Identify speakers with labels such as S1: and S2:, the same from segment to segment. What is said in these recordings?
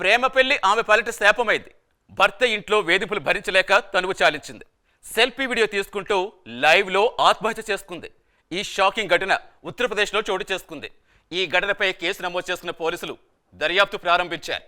S1: ప్రేమ పెళ్లి ఆమె పల్లెటి శాపమైంది భర్త ఇంట్లో వేధింపులు భరించలేక తనువు చాలించింది సెల్ఫీ వీడియో తీసుకుంటూ లైవ్లో ఆత్మహత్య చేసుకుంది ఈ షాకింగ్ ఘటన ఉత్తరప్రదేశ్లో చోటు చేసుకుంది ఈ ఘటనపై కేసు నమోదు చేసిన పోలీసులు దర్యాప్తు ప్రారంభించారు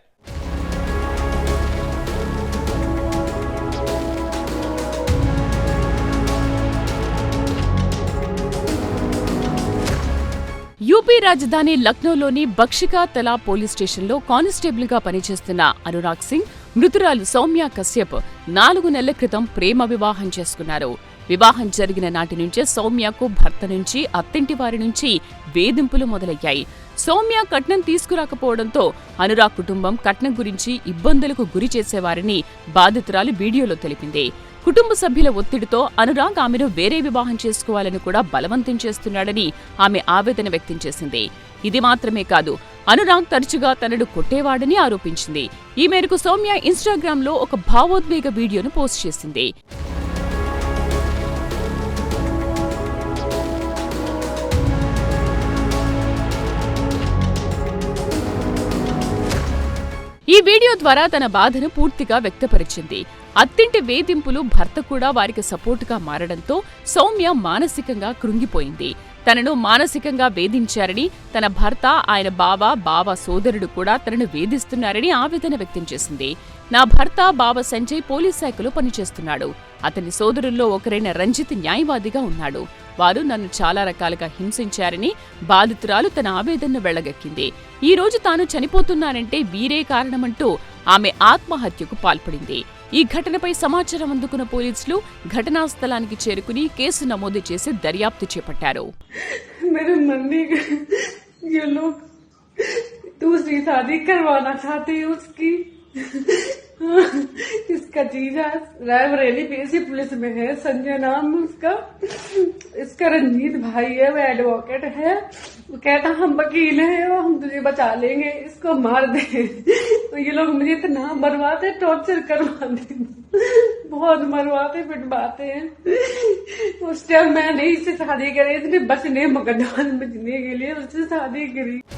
S2: యూపీ రాజధాని లక్నోలోని బక్షికా తలా పోలీస్ స్టేషన్లో కానిస్టేబుల్గా పనిచేస్తున్న అనురాగ్ సింగ్ మృతురాలు సౌమ్య కశ్యప్ నాలుగు నెలల క్రితం ప్రేమ వివాహం చేసుకున్నారు వివాహం జరిగిన నాటి నుంచే సౌమ్యకు భర్త నుంచి అత్తింటి వారి నుంచి వేధింపులు మొదలయ్యాయి సౌమ్య కట్నం తీసుకురాకపోవడంతో అనురాగ్ కుటుంబం కట్నం గురించి ఇబ్బందులకు గురి చేసేవారని బాధితురాలు వీడియోలో తెలిపింది కుటుంబ సభ్యుల ఒత్తిడితో అనురాగ్ ఆమెను వేరే వివాహం చేసుకోవాలని కూడా బలవంతం చేస్తున్నాడని ఆమె ఆవేదన వ్యక్తం చేసింది ఇది మాత్రమే కాదు అనురాగ్ తరచుగా తనను కొట్టేవాడని ఆరోపించింది ఈ మేరకు సౌమ్య ఇన్స్టాగ్రామ్ లో ఒక భావోద్వేగ వీడియోను పోస్ట్ చేసింది ఈ వీడియో ద్వారా తన బాధను పూర్తిగా వ్యక్తపరిచింది అత్తింటి వేధింపులు భర్త కూడా వారికి సపోర్టుగా మారడంతో సౌమ్య మానసికంగా కృంగిపోయింది తనను మానసికంగా వేధించారని తన భర్త ఆయన బావ బావ సోదరుడు కూడా తనను వేధిస్తున్నారని ఆవేదన వ్యక్తం చేసింది నా భర్త బావ సంజయ్ పోలీస్ శాఖలో పనిచేస్తున్నాడు అతని సోదరుల్లో ఒకరైన రంజిత్ న్యాయవాదిగా ఉన్నాడు వారు నన్ను చాలా రకాలుగా హింసించారని బాధితురాలు తన ఆవేదనను వెళ్లగక్కింది ఈ రోజు తాను చనిపోతున్నానంటే వీరే కారణమంటూ ఆమె ఆత్మహత్యకు పాల్పడింది ఈ ఘటనపై సమాచారం అందుకున్న పోలీసులు ఘటనా స్థలానికి చేరుకుని కేసు నమోదు చేసి దర్యాప్తు చేపట్టారు
S3: दूसरी शादी करवाना चाहते हैं उसकी इसका जीजा रायबरेली पीसी पुलिस में है संजय नाम उसका इसका रंजीत भाई है वो एडवोकेट है वो कहता हम वकील है और हम तुझे बचा लेंगे इसको मार दे तो ये लोग मुझे इतना मरवाते टॉर्चर करवाते बहुत मरवाते पिटवाते हैं उस टाइम मैं नहीं इससे शादी करी इतने बचने मकदान बचने के लिए उससे शादी करी